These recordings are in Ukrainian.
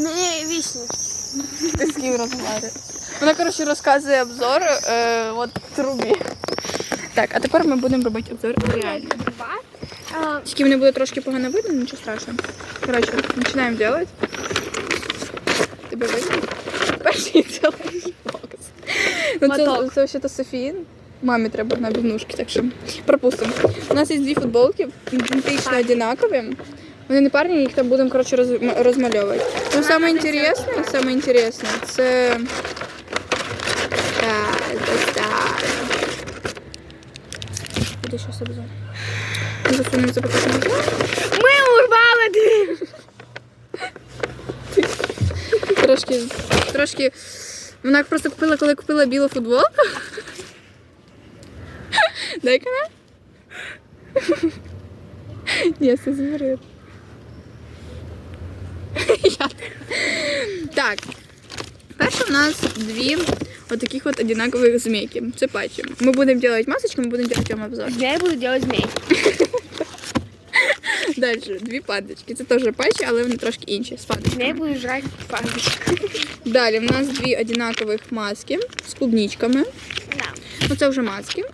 Мені вісні. Ти з ким розмовляєш? Вона, коротше, розказує обзор е, от трубі. Так, а тепер ми будемо робити обзор реально. Тільки мене буде трошки погано видно, нічого страшного. Коротше, починаємо робити. Тебе видно? Перший цілий бокс. Ну, це, Моток. це взагалі Софіїн. Мамі треба на біднушки, так що пропустимо. У нас є дві футболки, ідентично однакові. Вони не парні, їх там будемо коротше, роз, м- розмальовувати. Ну, саме інтересне, саме інтересне, це. Так, ось так. Буде щось обзор. Ми засунемо це поки що назад. Ми урвали дві. Трошки, трошки. Вона просто купила, коли купила білу футболку. Дай-ка на. Ні, це змірив. Так. Перше у нас дві отаких от одинакових змейки. Це патчі. Ми будемо робити масочку, ми будемо робити вам обзор. Я буду робити змей. Далі, дві пандочки. Це теж патчі, але вони трошки інші. З пандочками. Я буду жрати фарбіч. Далі в нас дві одинакових маски з клубничками. Да. Ну це вже маски.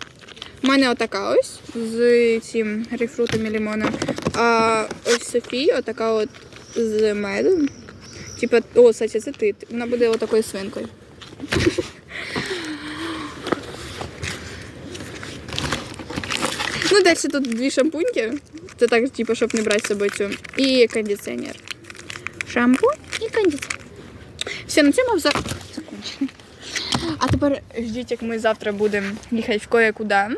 У мене отака ось з цим грейпфрутом і лимоном. А ось Софії отака от з медом. Типа, о, Сатя, це ти. Вона буде отакою свинкою. Ну, далі тут дві шампуньки. Це так, типу, щоб не брати з собою цю. І кондиціонер. Шампунь і кондиціонер. Все, на цьому обзор закончений. А тепер ждіть, як ми завтра будемо їхати в кое-куди.